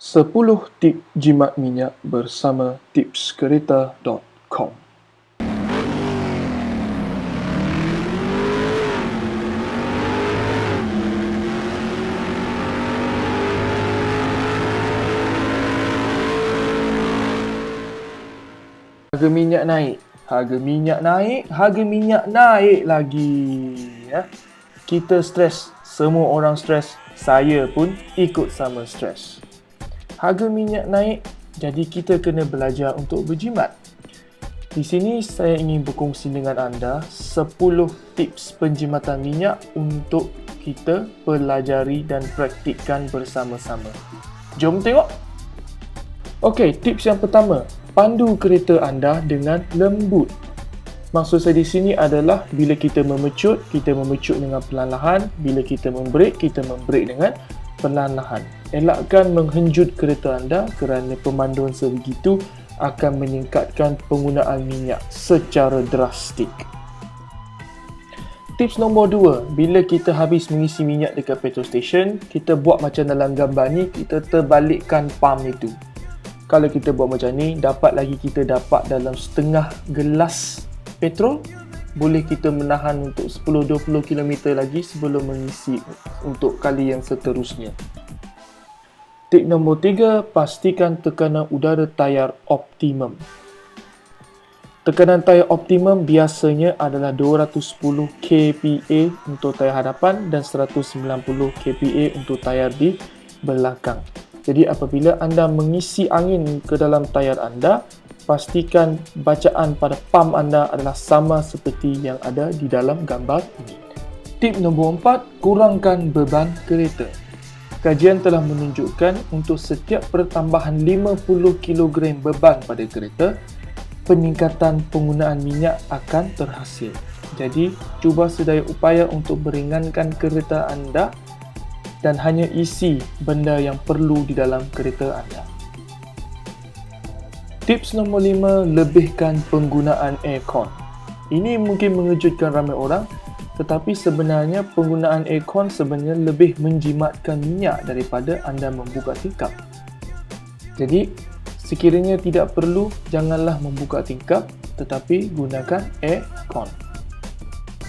10 tip jimat minyak bersama tipskereta.com Harga minyak naik, harga minyak naik, harga minyak naik lagi. Ya. Kita stres, semua orang stres, saya pun ikut sama stres harga minyak naik, jadi kita kena belajar untuk berjimat. Di sini saya ingin berkongsi dengan anda 10 tips penjimatan minyak untuk kita pelajari dan praktikkan bersama-sama. Jom tengok. Okey, tips yang pertama, pandu kereta anda dengan lembut. Maksud saya di sini adalah bila kita memecut, kita memecut dengan perlahan-lahan, bila kita membrake, kita membrake dengan perlahan-lahan. Elakkan menghenjut kereta anda kerana pemanduan sebegitu akan meningkatkan penggunaan minyak secara drastik. Tips nombor dua, bila kita habis mengisi minyak dekat petrol station, kita buat macam dalam gambar ni, kita terbalikkan pump itu. Kalau kita buat macam ni, dapat lagi kita dapat dalam setengah gelas petrol boleh kita menahan untuk 10-20 km lagi sebelum mengisi untuk kali yang seterusnya. Tip nombor 3, pastikan tekanan udara tayar optimum. Tekanan tayar optimum biasanya adalah 210 kPa untuk tayar hadapan dan 190 kPa untuk tayar di belakang. Jadi apabila anda mengisi angin ke dalam tayar anda, pastikan bacaan pada pump anda adalah sama seperti yang ada di dalam gambar ini. Tip nombor empat, kurangkan beban kereta. Kajian telah menunjukkan untuk setiap pertambahan 50 kg beban pada kereta, peningkatan penggunaan minyak akan terhasil. Jadi, cuba sedaya upaya untuk meringankan kereta anda dan hanya isi benda yang perlu di dalam kereta anda. Tips nombor lima, lebihkan penggunaan aircon. Ini mungkin mengejutkan ramai orang, tetapi sebenarnya penggunaan aircon sebenarnya lebih menjimatkan minyak daripada anda membuka tingkap. Jadi, sekiranya tidak perlu, janganlah membuka tingkap tetapi gunakan aircon.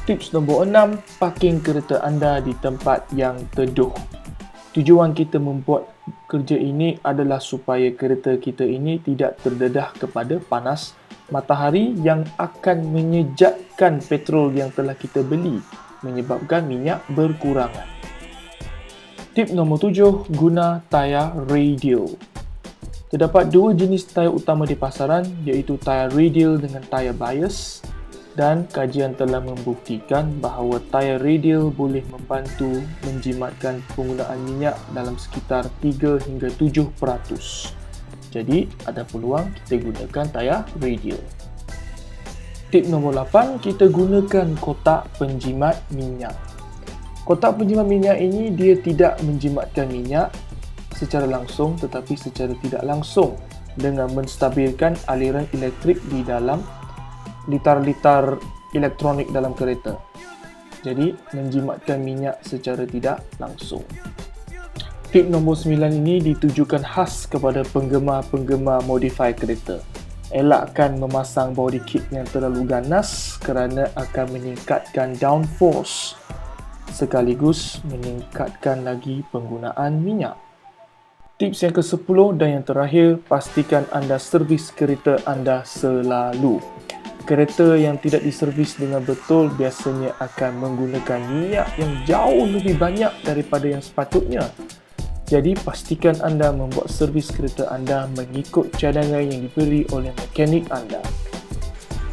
Tips nombor enam, parking kereta anda di tempat yang teduh. Tujuan kita membuat kerja ini adalah supaya kereta kita ini tidak terdedah kepada panas matahari yang akan menyejakkan petrol yang telah kita beli menyebabkan minyak berkurangan. Tip nombor tujuh, guna tayar radial. Terdapat dua jenis tayar utama di pasaran iaitu tayar radial dengan tayar bias dan kajian telah membuktikan bahawa tayar radial boleh membantu menjimatkan penggunaan minyak dalam sekitar 3 hingga 7%. Jadi, ada peluang kita gunakan tayar radial. Tip nombor 8, kita gunakan kotak penjimat minyak. Kotak penjimat minyak ini dia tidak menjimatkan minyak secara langsung tetapi secara tidak langsung dengan menstabilkan aliran elektrik di dalam litar-litar elektronik dalam kereta. Jadi, menjimatkan minyak secara tidak langsung. Tip nombor 9 ini ditujukan khas kepada penggemar-penggemar modify kereta. Elakkan memasang body kit yang terlalu ganas kerana akan meningkatkan downforce sekaligus meningkatkan lagi penggunaan minyak. Tips yang ke-10 dan yang terakhir, pastikan anda servis kereta anda selalu kereta yang tidak diservis dengan betul biasanya akan menggunakan minyak yang jauh lebih banyak daripada yang sepatutnya. Jadi pastikan anda membuat servis kereta anda mengikut cadangan yang diberi oleh mekanik anda.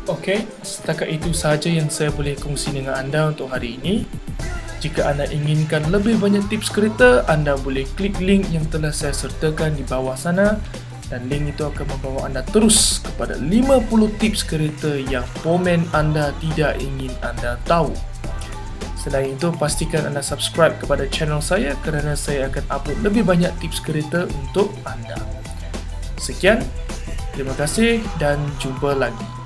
Okey, setakat itu sahaja yang saya boleh kongsi dengan anda untuk hari ini. Jika anda inginkan lebih banyak tips kereta, anda boleh klik link yang telah saya sertakan di bawah sana dan link itu akan membawa anda terus kepada 50 tips kereta yang pomen anda tidak ingin anda tahu. Selain itu, pastikan anda subscribe kepada channel saya kerana saya akan upload lebih banyak tips kereta untuk anda. Sekian, terima kasih dan jumpa lagi.